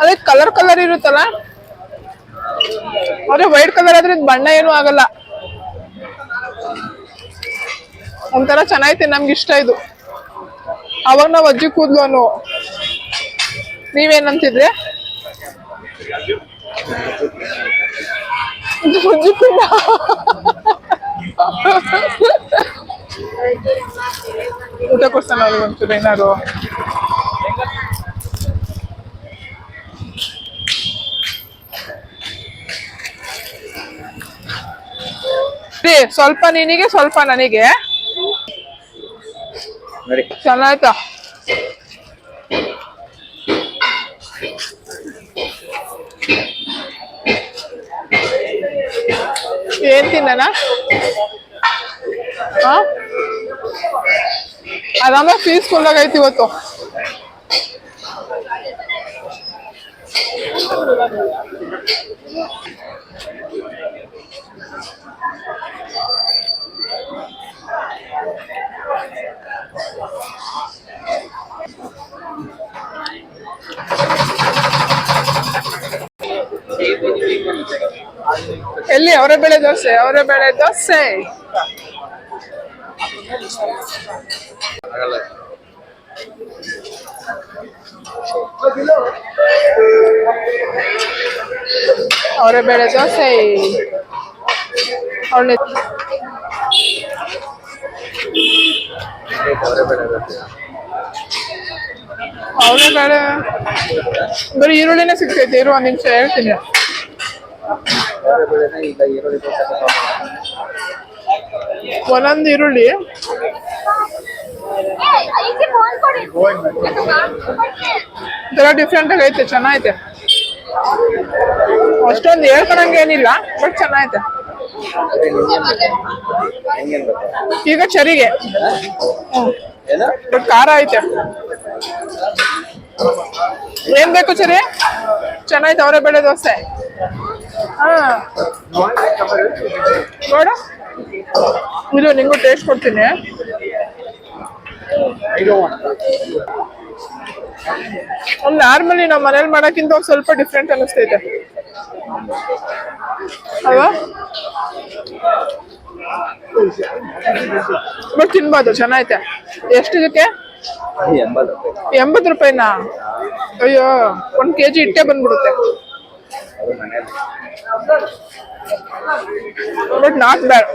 ಅದೇ colour colour ಇರುತ್ತಲ್ಲ? ಆದ್ರೆ ವೈಟ್ ಕಲರ್ ಆದ್ರೆ ಬಣ್ಣ ಏನು ಆಗಲ್ಲ. ಒಂಥರ ಚೆನ್ನಾಗೈತೆ ನಮ್ಗೆ ಇಷ್ಟ ಇದು. ಅವಾಗ ನಾವು ಅಜ್ಜಿ ಕೂದ್ಲು ನೀವೇನಂತಿದ್ರೆ? ಅಜ್ಜಿ ಊಟ ಕೊಡ್ತಾನೆ ಅವ್ರಿಗೆ ಒಂಚೂರು ಏನಾರು ಸ್ವಲ್ಪ ನಿನಗೆ ಸ್ವಲ್ಪ ನನಗೆ ಚೆನ್ನಾಯ್ತ ಚೆನ್ನಾಯ್ತಾ ಏನ್ ತಿನ್ನಣ ಹಾ ಅದಾದ್ಮೇಲೆ ಪೀಸ್ಫುಲ್ ಆಗೈತಿ ಇವತ್ತು ಎಲ್ಲಿ ಅವರ ಬೆಳೆ ದೋಸೆ ಅವರ ಬೆಳೆ ದೋಸೆ ಆಗಲ್ಲ ಅವರ ಬೆಳೆ ದೋಸೆ ಅವಳೆ ಅವರೇ ಬೆಳೆ ಬರೀ ಈರುಳ್ಳಿನೇ ಸಿಗ್ತೈತೆ ಇರು ಒಂದು ನಿಮಿಷ ಹೇಳ್ತೀನಿ ಅವರೇ ಬೇಳೆನೇ ಈಗ ಈರುಳ್ಳಿ ದೋಸೆ ತಗೊಂಡು ಒಂದೊಂದು ಈರುಳ್ಳಿ. ಒಂಥರ ಡಿಫ್ರೆಂಟ್ ಆಗೈತೆ ಚೆನ್ನಾಗೈತೆ. ಅಷ್ಟೊಂದು ಹೇಳ್ಕೊಳಂಗೆ ಏನಿಲ್ಲ ಬಟ್ ಚೆನ್ನಾಗೈತೆ. ಈಗ ಚರಿಗೆ. ಬಟ್ ಖಾರ ಐತೆ. ಏನ್ ಬೇಕು ಚರಿ? ಚೆನ್ನಾಯ್ತು ಅವರೇ ಬೆಳೆ ದೋಸೆ. ಹಾ. ನೋಡ ಇದು ನಿಂಗೂ ಟೇಸ್ಟ್ ಕೊಡ್ತೀನಿ. ನಾರ್ಮಲಿ ನಮ್ಮ ಮನೇಲಿ ಮಾಡೋಕ್ಕಿಂತ ಸ್ವಲ್ಪ ಡಿಫ್ರೆಂಟ್ ಅನಿಸ್ತೈತೆ. ಅಲ್ವಾ? ಬಟ್ ತಿನ್ಬೋದು ಚೆನ್ನಾಗೈತೆ. ಎಷ್ಟು ಇದಕ್ಕೆ? ಎಂಬತ್ತು ರೂಪಾಯಿನಾ? ಅಯ್ಯೋ ಒಂದು ಕೆ ಜಿ ಇಟ್ಟೆ ಬಂದ್ಬಿಡುತ್ತೆ. ಅದು ಮನೆಯಲ್ಲಿ ಬಟ್ ನಾಟ್ ಬ್ಯಾಡ್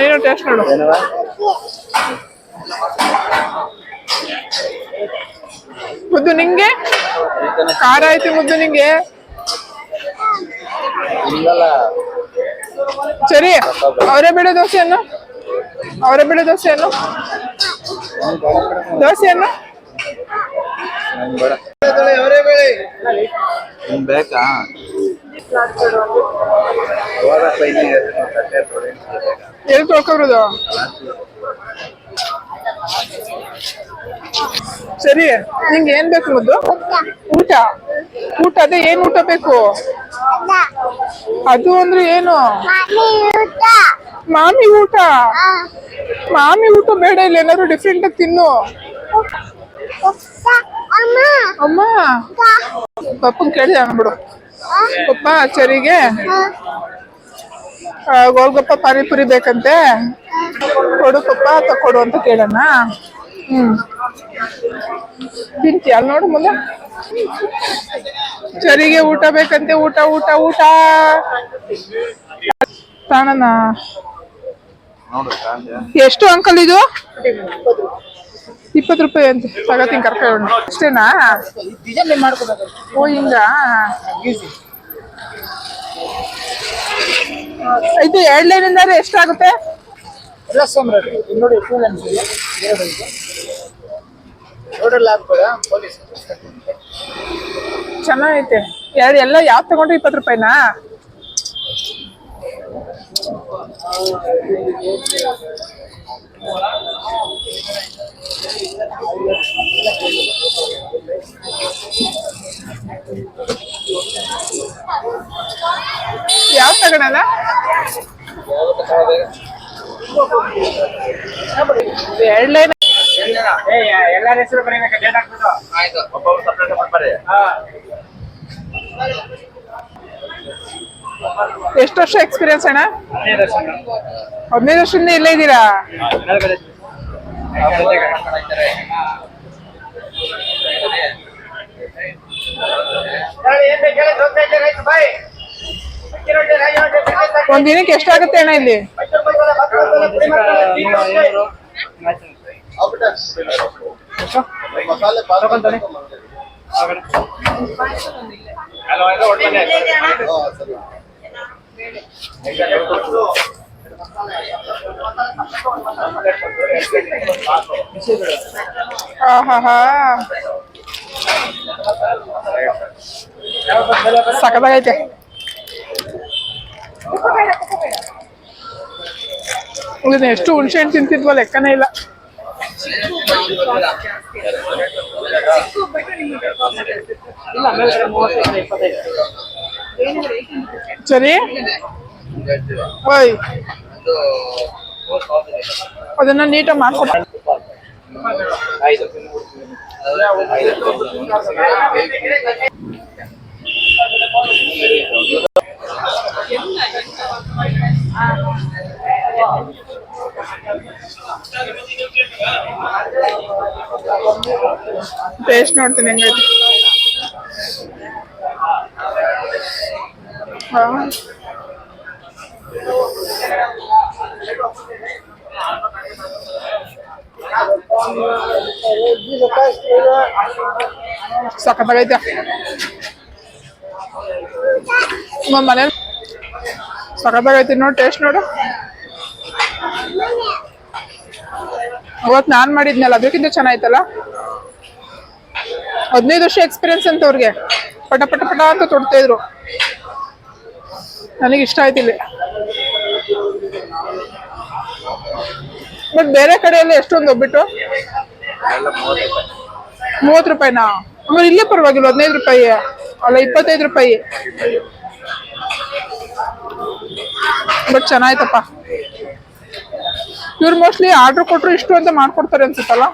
ನೀನು ಟೇಸ್ಟ್ ನೋಡು ಏನವ ಮುದ್ದು ನಿಂಗೆ? ಖಾರ ಐತಿ ಮುದ್ದು ನಿಂಗೆ? ಇಲ್ಲಲ್ಲ. ಸರಿ ಅವರೇ ಬೇಳೆ ದೋಸೆಯನ್ನು. ಅವರೇ ಬೇಳೆ ದೋಸೆಯನ್ನು. ದೋಸೆಯನ್ನು. ಸರಿ, ನಿಂಗೆ ಏನ್ ಬೇಕು ಮುದ್ದು ಊಟ. ಊಟ, ಅದೇ ಏನ್ ಊಟ ಬೇಕು? ಅದು ಅಂದ್ರೆ ಏನು? ಮಾಮಿ ಊಟ. ಮಾಮಿ ಊಟ ಬೇಡ, ಇಲ್ಲ ಏನಾದ್ರು ಡಿಫ್ರೆಂಟ್ ಆಗಿ ತಿನ್ನು. ಅಮ್ಮ. ಪಪ್ಪನ್ ಕೇಳಿದೆ ಅನ್ಬಿಡು. ಪಪ್ಪ ಚರಿಗೆ ಆ, ಗೋಲ್ಗಪ್ಪ ಪಾನಿಪುರಿ ಬೇಕಂತೆ. ಕೊಡು ಪಪ್ಪ ತಕೊಡು ಅಂತ ಕೇಳೋಣ ಹ್ಮ್. ತಿಂತಿ ಅಲ್ಲಿ ನೋಡು ಮುಂದೆ. ಚರಿಗೆ ಊಟ ಬೇಕಂತೆ ಊಟ ಊಟ ಊಟ. ತಾಣನ ಎಷ್ಟು ಅಂಕಲ್ ಇದು? ಇಪ್ಪತ್ತು ರೂಪಾಯಿ ಅಂತ. ತಗತೀನಿ ಕರ್ಕೊಂಡು ಅಷ್ಟೇನಾ ಓ ಹಿಂಗ? ಇದು ಎರಡ್ ಲೈನ್ ರೋಡಲ್ಲಿ ಎಷ್ಟಾಗುತ್ತೆ? ಚೆನ್ನಾಗೈತೆ. ಎರಡು ಎಲ್ಲ ಯಾವ್ದು ತಗೊಂಡ್ರೆ ಇಪ್ಪತ್ತು ರೂಪಾಯಿನಾ? ಯಾವ ತಗೊಳಲ್ಲ ಎರಡನೇ ಎಲ್ಲರ ಹೆಸರು ಬರೀಬೇಕು ಡೇಟ್ ಹಾಕ್ಬಿಟ್ಟು. ಆಯ್ತು ಒಬ್ಬ ಸಪ್ರೇಟ್ ಮಾಡ್ಬಾರಿ ಹಾ. ಎಷ್ಟು ವರ್ಷ ಎಕ್ಸ್ಪೀರಿಯನ್ಸ್ ಅಣ್ಣ? ಹದಿನೈದು ವರ್ಷ ಹದಿನೈದು ವರ್ಷದಿಂದ ಇಲ್ಲೇ ಇದ್ದೀರಾ? ಒಂದ್ ದಿನಕ್ಕೆ ಎಷ್ಟಾಗುತ್ತೆ ಅಣ್ಣ ಇಲ್ಲಿ? ಮಸಾಲೆ, ಸಖತ್ತಾಗೈತೆ ಇದನ್ನ ಎಷ್ಟು ಹುಣಸೆ ಹಣ್ಣು ತಿಂತಿದ್ವ ಲೆಕ್ಕನೇ ಇಲ್ಲ. ಸರಿ. ಓಯ್. ಅದನ್ನ ನೀಟಾಗಿ ಮಾಡ್ಕೊಡ ಟೇಸ್ಟ್ ನೋಡ್ತೀನಿ ಹೆಂಗೈತೆ ಸಖತ್ತಾಗೈತೆ ನಮ್ಮ ಮನೆ ಸಖತ್ತಾಗೈತಿ ನೋಡಿ ಟೇಸ್ಟ್ ನೋಡು ಅವತ್ತು ನಾನು ಮಾಡಿದ್ನಲ್ಲ ಅದಕ್ಕಿಂತ ಚೆನ್ನಾಯ್ತಲ್ಲ ಹದಿನೈದು ವರ್ಷ ಎಕ್ಸ್ಪೀರಿಯನ್ಸ್ ಅಂತ ಅವ್ರಿಗೆ ಪಟ ಪಟ ಪಟ ಅಂತ ತೊಡ್ತಾ ಇದ್ರು ನನಗೆ ಇಷ್ಟ ಆಯ್ತಿಲ್ಲ ಬಟ್ ಬೇರೆ ಕಡೆಯಲ್ಲಿ ಎಷ್ಟೊಂದು ಒಬ್ಬಿಟ್ಟು ಮೂವತ್ತು ರೂಪಾಯಿನಾ? ಆಮೇಲೆ ಇಲ್ಲೇ ಪರವಾಗಿಲ್ಲ ಹದಿನೈದು ರೂಪಾಯಿ? ಅಲ್ಲ ಇಪ್ಪತ್ತೈದು ರೂಪಾಯಿ. ಬಟ್ ಚೆನ್ನಾಯ್ತಪ್ಪ. ಇವ್ರು ಮೋಸ್ಟ್ಲಿ ಆರ್ಡರ್ ಕೊಟ್ಟರು ಇಷ್ಟು ಅಂತ ಮಾಡ್ಕೊಡ್ತಾರೆ ಅನ್ಸುತ್ತಲ್ಲ?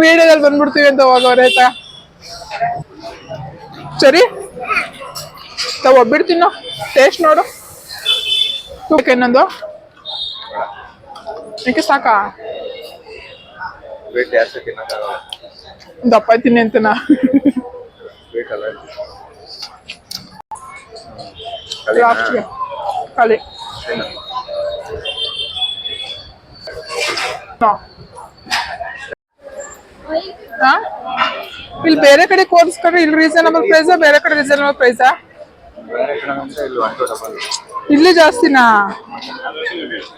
ವೀಡಿಯೋದಲ್ಲಿ ಬಂದ್ಬಿಡ್ತೀವಿ ಅಂತ ಹೋಗೋರೆ ಆಯ್ತಾ? ಸರಿ. ತಾವ್ ಒಬ್ಬಿಡ್ತೀನೋ ಟೇಸ್ಟ್ ನೋಡು. ಇನ್ನೊಂದು. ಸಾಕಾ ಸ್ವೀಟ್ ಜಾಸ್ತಿ ತಿನ್ನಕ್ಕಾಗಲ್ಲ ದಪ್ಪ ತಿನ್ನಿ ಅಂತನಾ ಸ್ವೀಟ್ ಅಲ್ಲ ಲಾಸ್ಟ್ಗೆ ಖಾಲಿ ಹಾ. ಹಾ? ಇಲ್ಲಿ ಬೇರೆ ಕಡೆ ಕೋರ್ಸ್ಕೊಂಡ್ರೆ ಇಲ್ಲಿ ರೀಸನಬಲ್ ಪ್ರೈಸಾ ಬೇರೆ ಕಡೆ ರೀಸನಬಲ್ ಪ್ರೈಸಾ ಬೇರೆ ಕಡೆ ಅಂದ್ರೆ ಇಲ್ಲಿ ಜಾಸ್ತಿನಾ?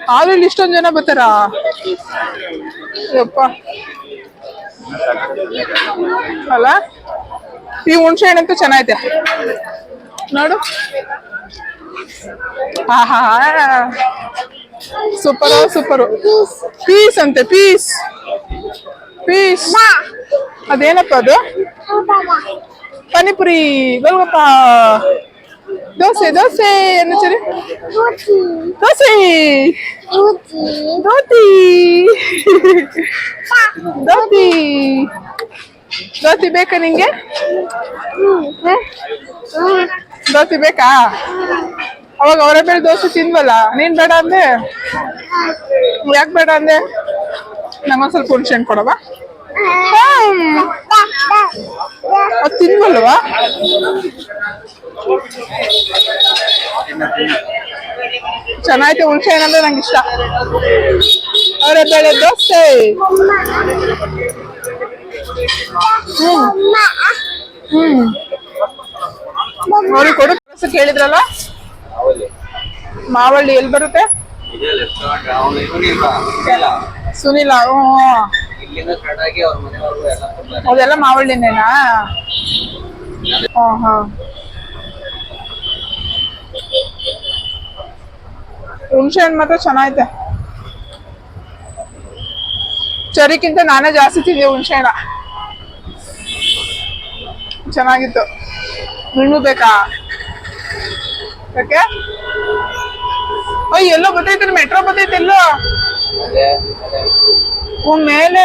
ಆದ್ರೂ ಇಲ್ಲಿ ಇಷ್ಟೊಂದು ಜನ ಬರ್ತಾರಾ? ಯಪ್ಪ. ಅಲ್ಲ? ಈ ಹುಣ್ಸೆ ಹಣ್ಣಂತೂ ಚೆನ್ನಾಗೈತೆ. ನೋಡು. ಆಹಾ. Super super. ಪೀಸ್ ಅಂತೆ, ಪೀಸ್. ಪೀಸ್. ಅದೇನಪ್ಪ ಅದು? ಪಾನಿಪುರಿ, ಗೋಲ್ಗಪ್ಪ. ದೋಸೆ ದೋಸೆ ಏನು ಸರಿ ದೋಸೆ ದೋತಿ ದೋತಿ ದೋತಿ ಬೇಕಾ ನಿಂಗೆ? ದೋತಿ ಬೇಕಾ? ಅವಾಗ ಅವರ ಬೇರೆ ದೋಸೆ ತಿನ್ವಲ್ಲ ನೀನ್ ಬೇಡ ಅಂದೆ? ಯಾಕೆ ಬೇಡ ಅಂದೆ? ನಂಗೊಂದ್ ಸ್ವಲ್ಪ ಹುಣ್ಸೆ ಕೊಡವಾ? ಚೆನ್ನಾಯ್ತು ಹಣ್ಣು ಹಣ್ಣಂದ್ರೆ ನಂಗೆ ಇಷ್ಟ. ಅವರೇ ಬೇಳೆ ದೋಸೆ. ಅವ್ರಿಗೆ ಕೊಡು ಕೇಳಿದ್ರಲ್ಲ? ಮಾವಳ್ಳಿ ಎಲ್ಲಿ ಬರುತ್ತೆ? ಸುನಿಲ್ ಅದೆಲ್ಲ ಮಾವಳ್ಳಿನೇನಾ? ಹಾ ಹಾ ಹುಣಸೆ ಹಣ್ಣು ಮಾತ್ರ ಚೆನ್ನಾಗೈತೆ. ಚರಿಕ್ಕಿಂತ ನಾನೇ ಜಾಸ್ತಿ ತಿಂದೆ ಹುಣಸೆ ಹಣ್ಣ ಚೆನ್ನಾಗಿತ್ತು. ನಿಣ್ಣು ಬೇಕಾ? ಯಾಕೆ? ಓ ಎಲ್ಲೋ ಬತ್ತೈತೆ ಮೆಟ್ರೋ ಬತ್ತೈತೆ ಎಲ್ಲೋ? ಮೇಲೆ